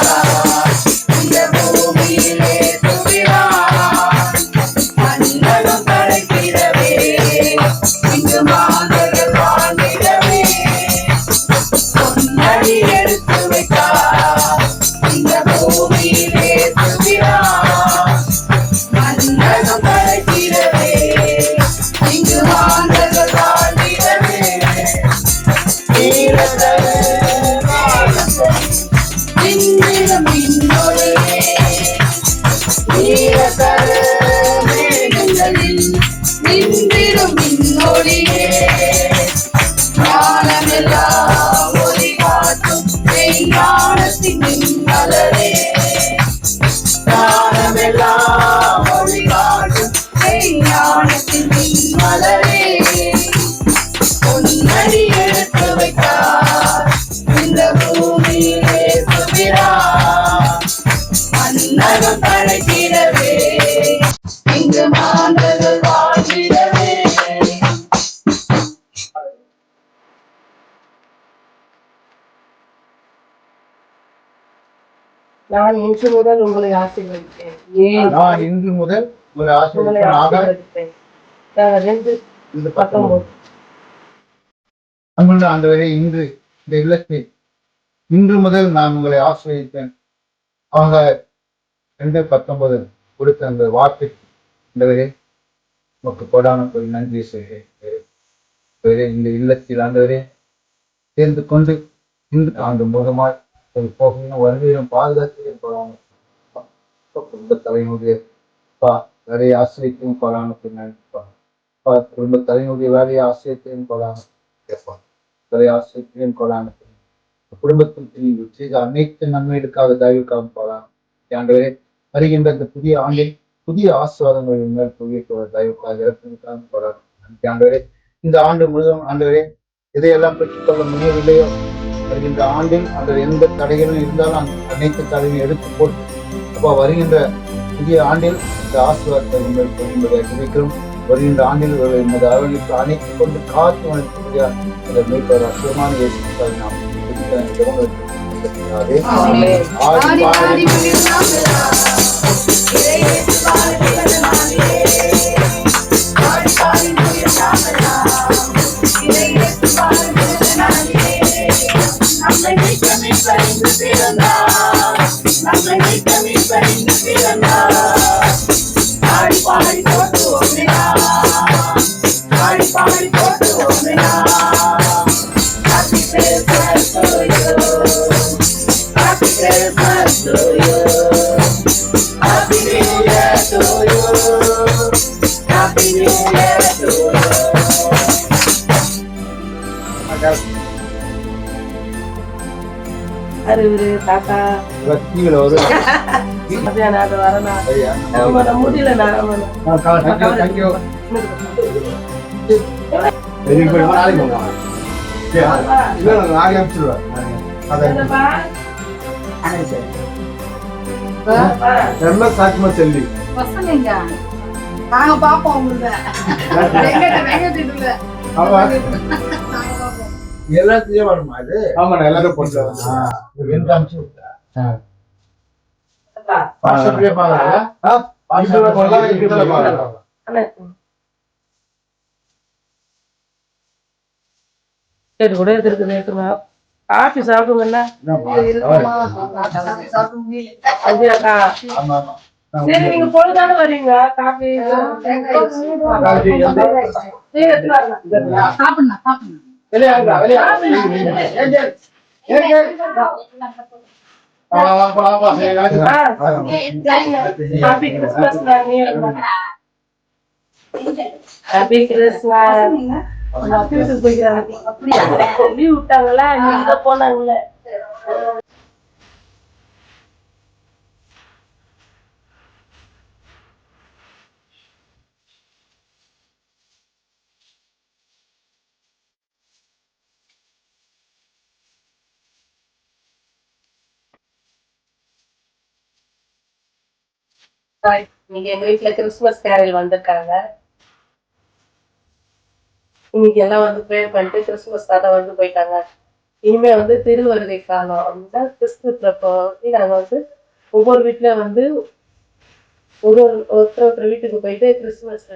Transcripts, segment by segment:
இந்த நான் இன்று முதல் உங்களை ஆசீர்வதிப்பேன். நான் இன்று முதல் உங்களை ஆசீர்வதிப்பேன். ரெண்டு இந்த பத்தொன்பது. ஆண்டவரே இன்று இந்த இல்லத்தில் இன்று முதல் நான் உங்களை ஆசிரியப்பேன் ஆக ரெண்டு பத்தொன்பது கொடுத்த அந்த வார்த்தை. ஆண்டவரே உமக்கு கொடான போய் நன்றி செய்கிறேன். இந்த இல்லத்தில் ஆண்டவரே சேர்ந்து கொண்டு இன்று ஆண்டு மூலமாய் ஒரு போகணும் வருகையும் பாதுகாத்து போறாங்க குடும்ப தலைமுடைய பா வேலையை ஆசிரியத்தையும் கொடான போய் பா குடும்ப தலைமுடைய வேலையை ஆசிரியத்தையும் கொடான கேட்பான். வேலையை ஆசிரியத்தையும் கொடான குடும்பத்தில் தீங்கு செய்த அனைத்து நன்மைகளுக்காக தயவுக்காக போகலாம் ஆண்டவரே வருகின்ற இந்த புதிய ஆண்டில் புதிய ஆசிர்வாதங்கள் மேல் புதிய தயவுக்காக இறப்பிற்காக போகலாம் ஆண்டவரே இந்த ஆண்டு முழுவதும் ஆண்டவரே இதையெல்லாம் பெற்றுக்கொள்ள முடியவில்லையோ வருகின்ற ஆண்டில் அந்த எந்த தடைகளும் இருந்தாலும் அனைத்து தடையும் எடுத்து போட்டு அப்போ வருகின்ற புதிய ஆண்டில் இந்த ஆசீர்வாதத்தை உங்கள் என்பதை அறிவிக்கிறோம் வருகின்ற ஆண்டில் ஒரு இந்த அரவணைப்பு அணைத்துக் கொண்டு காத்து வளர்க்கக்கூடிய அந்த மீட்பர் அற்புதமான இயேசுக்காக நாம். ஆதி ஆடி பாடி. me friend to feel enough. Nothing we can be friend to feel enough. Hari I Kotu Omina. Hari Pari Kotu Omina. Happy Christmas to you. Happy Christmas to you. Happy New Year to you. Happy New Year. அதை என்னப்பா? என்ன சாட்சியமா சொல்லி. நாங்க பாப்போம் உங்களுக்கு எல்லாத்தையும் வருமா இது? ஆமா. நான் எல்லாரும் போட்டு எந்த வாட்ஸ்அப்லயே அண்ணே. சரி கூட காஃபி நீங்க பொழுதான வரீங்க காஃபி ஹாப்பி கிறிஸ்மஸ் போய்க்கிறாங்க. லீவ் விட்டாங்களா? இங்க போனாங்களே? இன்னைக்கு எங்க வீட்டுல கிறிஸ்துமஸ் கேரல் வந்திருக்காங்க. இன்னைக்கு எல்லாம் வந்து ப்ரே பண்ணிட்டு கிறிஸ்துமஸ் தாத்தா வந்து போயிட்டாங்க. இனிமே வந்து திருவருகை காலம் அப்படின்னா கிறிஸ்துவப்போ நாங்க வந்து ஒவ்வொரு வீட்டுல வந்து ஒரு ஒரு ஒருத்தர் ஒருத்தர் வீட்டுக்கு போயிட்டு கிறிஸ்துமஸ்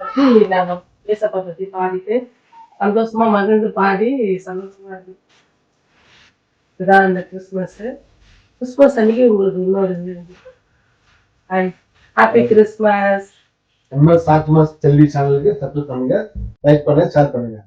பத்தி நாங்க ஏசப்பா பத்தி பாடிட்டு சந்தோஷமா மகிழ்ந்து பாடி சந்தோஷமா இருக்கு இதுதான் இந்த கிறிஸ்துமஸ் கிறிஸ்துமஸ் அன்னைக்கு உங்களுக்கு இன்னொரு ஹாப்பி கிறிஸ்துமஸ் நம்ம சாத்துமாஸ் செல்வி சேனலுக்கு சப்ஸ்கிரைப் பண்ணுங்க லைக் பண்ணுங்க ஷேர் பண்ணுங்க